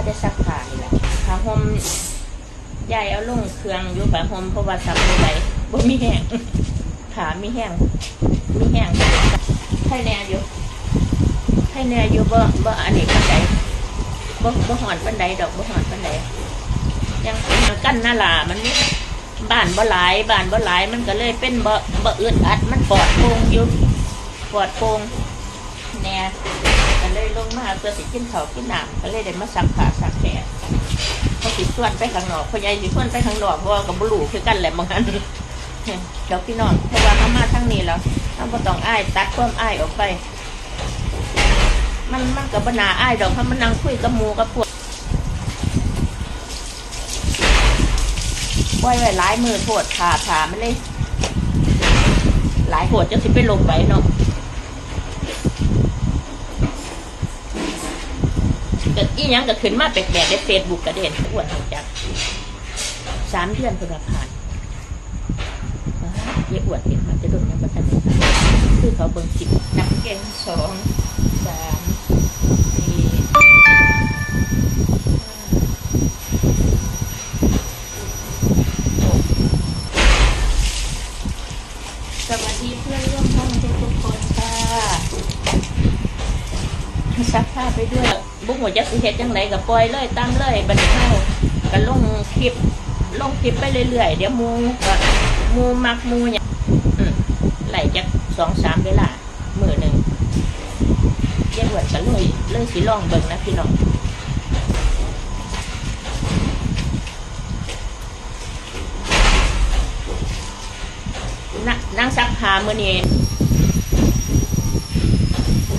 าได้ซักผ้านี่แหละผ้าห่มยายเอาลงเครื่องอยู่ผ้าห่มเพราะว่าซักบ่ไหลบ่มีแห้งผ้ามีแห้งมีแห้งให้แน่อยู่ให้แน่อยู่บ่บ่อันนี้ปานใดบ่บ่หอนปานใดดอกบ่หอนปานใดยังกั้นหน้าหลามันนี่บ้านบ่หลายบ้านบ่หลายมันก็เลยเป็นบ่บ่อึดอัดมันปลอดโปร่งอยู่ปลอดโปร่งแน่ เลยลงมาเพื่อสิกินข้าวกินน้ำก็เลยได้มาซักผ้าซักแผลเขาสิส่วนไปข้างนอกพ่อใหญ่สิส่วนไปข้างนอกเพราะว่าก็บ่รู้คือกันแหละบางอันเดี๋ยวพี่น้องเพราะว่าเขามาทั้งนี้แล้วเขาบ่ต้องอ้ายตัดความอ้ายออกไป มันมันกับบนาอ้ายดอกเพราะมันนั่งคุยกับมูกับพวกปล่อยไว้หลายมือโพดขาขาไม่เลยหลายโพดจะสิไปลงไปเนาะเกิด อีหยังก็ขึ้นมาแปลกๆในเฟซบุ๊กกระเด็นอ้วนจักสามเดือนคนว่าผ่านเยอะอวดเห็นมันจะโดนยังบัตันคือเขาเบิ่งสิบนักเก่งสองสามสี่สวัสดีเพื่อนร่วมห้องทุกทุกๆคนค่ะซักผ้าไปด้วย บุกหัวจัก สิเฮ็ดจังไรกับปล่อยเลยตั้งเลยบันเทิงกันลงคลิปลงคลิปไปเรื่อยๆเดี๋ยวมูก็มูมักมูเนี่ยไหลจากสองสามเวลามือหนึ่งเย็นหวดกันเลยเลยสีลองเบิ่งนะพี่น้องน,นั่งซักผ้ามือนี้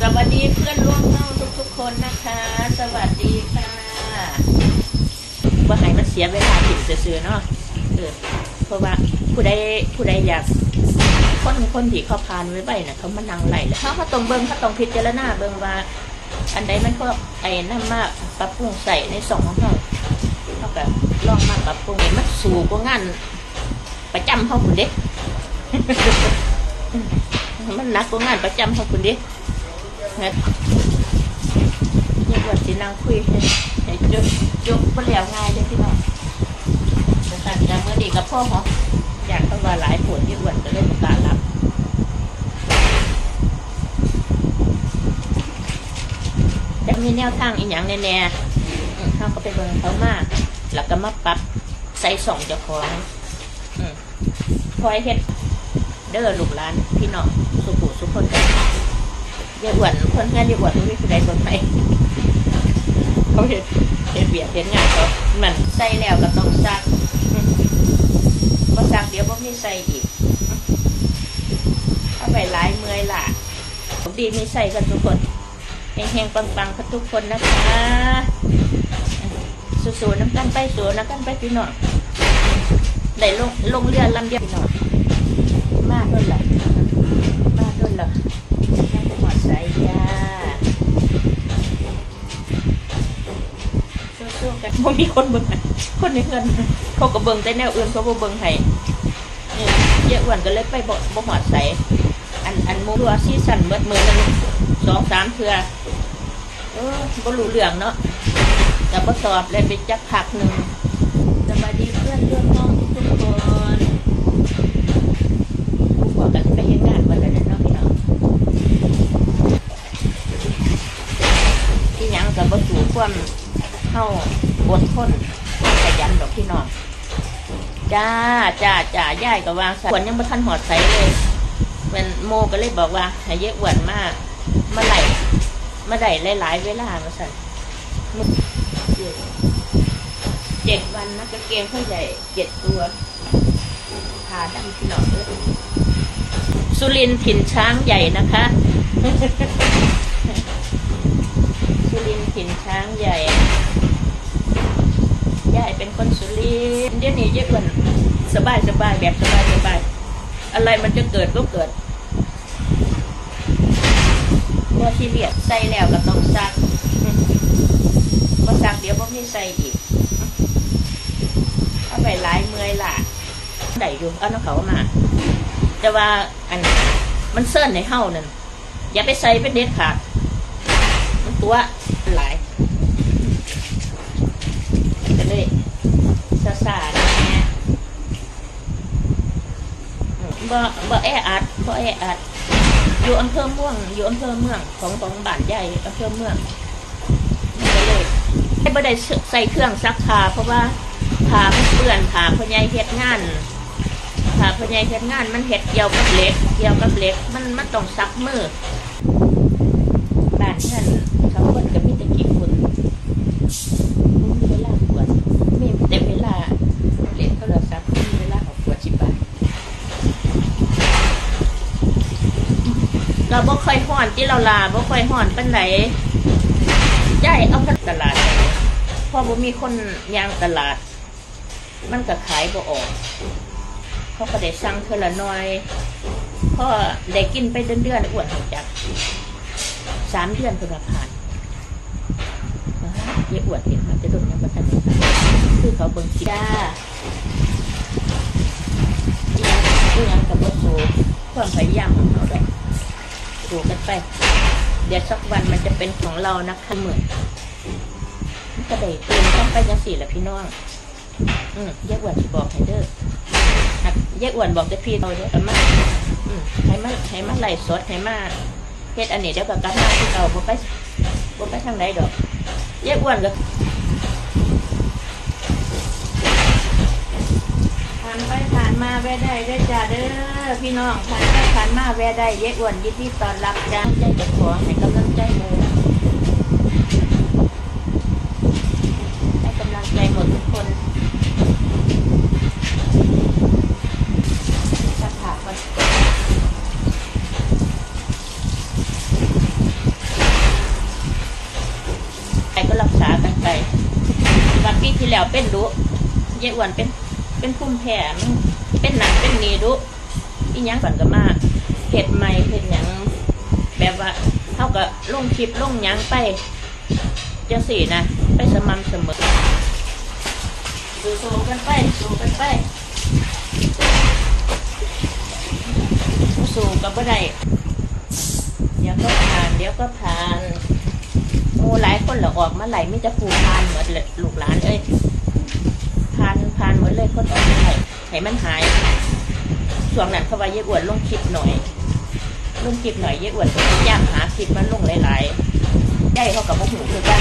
สวัสดีเพื่อนร่วมห้องทุกๆคนนะคะ สวัสดีค่ะว่าให้มันเสียเวลาผิดเสือๆเนาะเออเพราะว่าผู้ใดผู้ใดอยากคนคนที่เขาพานไว้ใบน่ะเขามานั่งไหลเลยเขาเขาต้องเบิ้งเขาต้องพิจารณาเบิ้งว่า อันใดมันก็ไอ้นั่นมากปรับปรุงใส่ในสองของเขาเขาก็ลองมาปรับปรุงให้มันสู่กว่างานประจำเขาคุณเด็กมันหนักกว่างานประจำเขาคุณเด็ก นะยังว่าสินั่งคุยให้ให้จบจบก็แล้วง่ายเลยพี่น้องแต่ต่งจากเมื่อดีกับพ่อหมออยากเข้าว่าหลายผลที่อวนก็เลยประกล้าศรับจะมีแนวทางอีกอย่างแน่ๆเขาก็ไปเบิ่งเขามาก แล้วก็มาปรับใส่ส่องเจ้าของคอยเฮ็ดเด้อลูกหลานพี่น้องสุขุสุขคนกันยาอ้วนคนงานยาอ้วนไม่มีผู้ใดเบิ่งไหม เขาเห็นเห็นเบียดเห็นงานเขามันใส่แล้วก็ต้องซักอืมบ่ซักเดี๋ยวบ่มีใส่อีกเอาไปหลายเมื่อยล่ะผมดีมีใส่กันทุกคนเฮงๆปังๆกันทุกคนนะคะสู้ๆน้ำกันไปสู้น้ำกันไปพี่น้องได้ลงลงเรือลำเดียวพี่น้องมาด้วยล่ะมาด้วยล่ะยังบ่หมดใส่จ้า ช่วงกันบ่มีคนเบิ่งให้คนในเงินเขาก็เบิ่งแต่แนวอื่นเขาบ่เบิ่งให้นี่เยอะอ้วนก็เลยไปบ่บ่หอดใสอันอันมูรัวซีสั่นเบิดมือนึงสองสามเทื่อเออบ่รู้เรื่องเนาะแต่บ่ตอบเลยไปจักพักหนึ่งสวัสดีเพื่อนร่วมห้องทุกคนผู้บอกกันไปเฮ็ดงานวันละเนาะพี่น้องที่หยังก็บ่สู่ความ เข้าอดทนขยันดอกพี่น้อง จ้าจ้าจ้าย่ายก็วางสายขวนยังไม่ทันหอดใสเลยเป็นโมก็เลยบอกว่าให้เยอะอ้วนมากมื่อไหร่เมื่อไหร่หลายๆเวลามาสั่นเจ็ดวันนะกางเกงเขาใหญ่เจ็ดตัวขาดำพี่น้องเลยสุรินถิ่นช้างใหญ่นะคะ สุรินถิ่นช้างใหญ่ เป็นคนสุรินเดี๋ยวนี้เยอะกว่าสบายสบายแบบสบายสบายอะไรมันจะเกิดก็เกิดว่าที่เรียกใส่แล้วก็ต้องซักว่าซักเดี๋ยวพวกนี้ใส่อีกเอาไปหลายเมื่อยละได้อยู่เอาน้องเขามา แต่ว่าอันมันเส้นในเฮ้านั่นอย่าไปใส่เป็นเด็ดขาดมันตัวหลาย สาแน่อืม บ่บ่แออัดบ่แออัดอยู่อำเภอม่วงอยู่อำเภอเมืองของของบ้านใหญ่อำเภอเมืองมันก็เลยไม่ได้ใส่เครื่องซักผ้าเพราะว่าผ้ามันเปื้อนผ้าพ่อใหญ่เฮ็ดงานผ้าพ่อใหญ่เฮ็ดงาน มันเฮ็ดเกี่ยวกับเล็กเกี่ยวกับเล็ก มันมันต้องซักมือบ้านนั่นเขาคนก็มีแต่กี่คนบ่มีเวลาปวดมีแต่เวลาเล่นโทรศัพท์มีเวลาออกปวดชิบะ เราบ่ค่อยห่อนที่เราลาบ่ค่อยห่อนปานไหนยายเอากันตลาดพอบ่มีคนยางตลาด มันก็ขายบ่ออก เขาก็ได้สั่งเทอละน้อยพ่อได้กินไปเดือนๆอ้วนหัวจักสามเดือนเป็นผ่านเยอ้วนเห็นมันจะโดนยังบัตันคือเขาเบิ่งจ้าอีหยังอีหยังกับบ่โซความพยายามของเขาดอก ดูกัน ไป เดี๋ยวสักวันมันจะเป็นของเรานะคะเหมือนมันก็ได้ตื่นต้องไปยังสี่แหละพี่น้อง อืมแยกอ้วนบอกให้เด้อแยกอ้วนบอกจะพี่เราเด้อเอามาอืมให้มาให้มาไหลสดให้มาเฮ็ดอันนี้เดี๋ยวก็กลับมาที่เราบ่ไปบ่ไปทางใดดอกแยกอ้วนก็านไปผ่านมาแวะได้ได้จ้าเด้อพี่น้องผ่านไปผ่านมาแวะได้แยกอ้วนยินดีตอนรับจ้าใจจะขอให้กำลังใจหมูให้กำลังใจหมดทุกคนจะถามว่าไปก็รักษากันไปวันปีที่แล้วเป็นดุยายอ้วนเป็น เป็นภูมิแพ้เป็นหนักเป็นนีดุอีหยังก่นก็มากเห็ดใหม่เห็ดหยังแบบว่าเท่ากับลงคลิปลงหยังไปจังสี่นะไปสม่ำเสมอสู้ๆกันไปสู้กันไปสู้กับบ่ได้เดี๋ยวก็ผ่านเดี๋ยวก็ผ่านโอ้หลายคนเหรอออกมาไหลไม่จะผูผ่านเหมดเลยลูกหลานเอ้ยานผ่านเลยคนออกไหลให้มันหายช่วงนั้นเขาว่าเยอ้วนลงคลิปหน่อยลงคลิปหน่อยเยอ้วนก็ยายามหาคลิปมันลงหลายๆได้เขากับพวกหนูคือกัน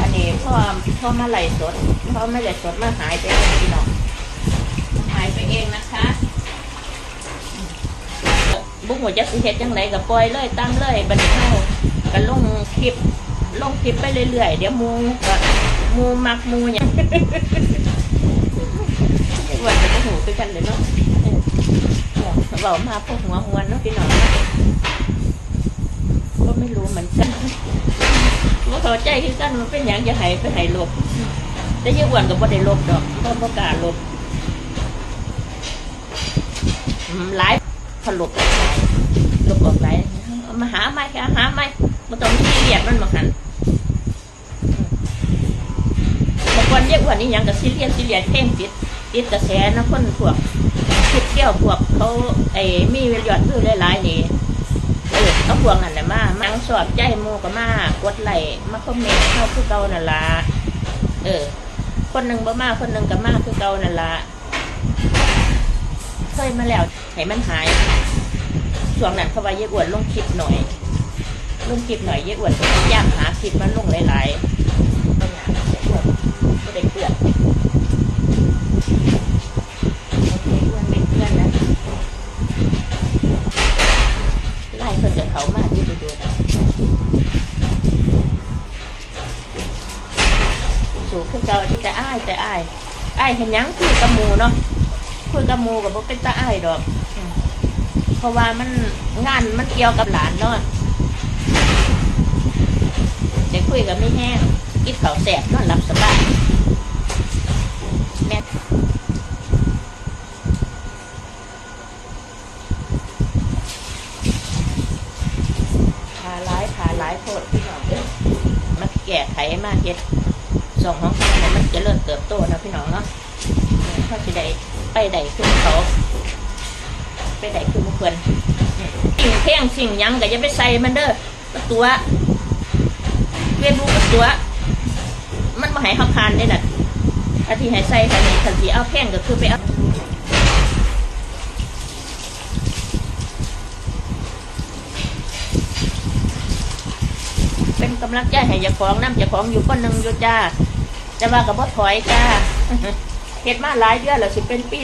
อันนี้พ่อพ่อมาไหลสดพ่อไม่ไหลสดมาหายไปเองพี่น้องหายไปเองนะคะบุกหัวจักสิเฮ็ดจังไรก็ปล่อยเลยตั้งเลยบันเฮาก็ลงคลิปลงคลิปไปเรื่อยๆเดี๋ยวมูก็หมูมักมูหยังว่าจะบ่หูคือกันเลยเนาะเออ เว้ามาพวกหัวหัวเนาะพี่น้องก็ไม่รู้เหมือนกันว่าเขาใจคือกันมันเป็นหยังจะให้ไปให้ลบแต่ยี่อ้วนก็บ่ได้ลบดอกบ่บ่กล้าลบหลายผลบลบออกไปเอามาหาไม่ค่ะหาไม่มาต้องที่เรียดมันมาหันบางคนเรียกว่านี่ยังกับซีเรียสซีเรียสเพ่งติดติดกระแสนะคนพวก คิดเที่ยวพวกเขาไอ้มีเวลยอดวิวหลายๆนี่เออเขาพวกนั่นแหละมามังสอบใจหมูก็มากดไหลมาคอมเมนต์เข้าคือเก่านั่นละเออ คนหนึ่งบ่มาคนหนึ่งก็มาคือเก่านั่นละเคยมาแล้วให้มันหายช่วงนั้นเขาว่าเยอ้วนลงคลิปหน่อยลงคลิปหน่อยเยอ้วนก็พยายามหาคลิปมันลงหลายๆปัญหาเยอ้วนก็ได้เกลือนโอเคอ้วนไม่เกลือนนะไล่คนจากเขามาที่ดูดูนะสู่ขึ้นเจ้าที่จะอ้ายแต่อ้าย อ้ายเห็นยังคุยกับหมูเนาะคุยกับหมูกับบ่เป็นตาไอ้ดอก เพราะว่ามันงานมันเกี่ยวกับหลานเนาะเด็กคุยกับไม่แห้งกินข้าวแสบนอนหลับสบายแม่าหลายผาหลายโพดพี่น้องเด้อมาแก่ไขมาเฮ็ด ส่งของเขาเนี่ยมันจะเริ่มเติบโตนะพี่น้องเนาะเขาจะได้ไปได้ขึ้นเขา ไปได้คือมุกเพื่อนสิ่งเพ่งสิ่งยังก็อย่าไปใส่มันเด้อตัวเวียนรู้ตัว มันมาให้เขาทานได้น่ะอาที่ให้ใส่คันนี้คันที่เอาแพงก็คือไปเอาเป็นกำลังใจให้เจ้าของน้ำเจ้าของอยู่คนหนึ่งอยู่จ้า จะมากับบ่ถอยจ้าเฮ็ดมาหลายเดือนแล้วสิเป็นปี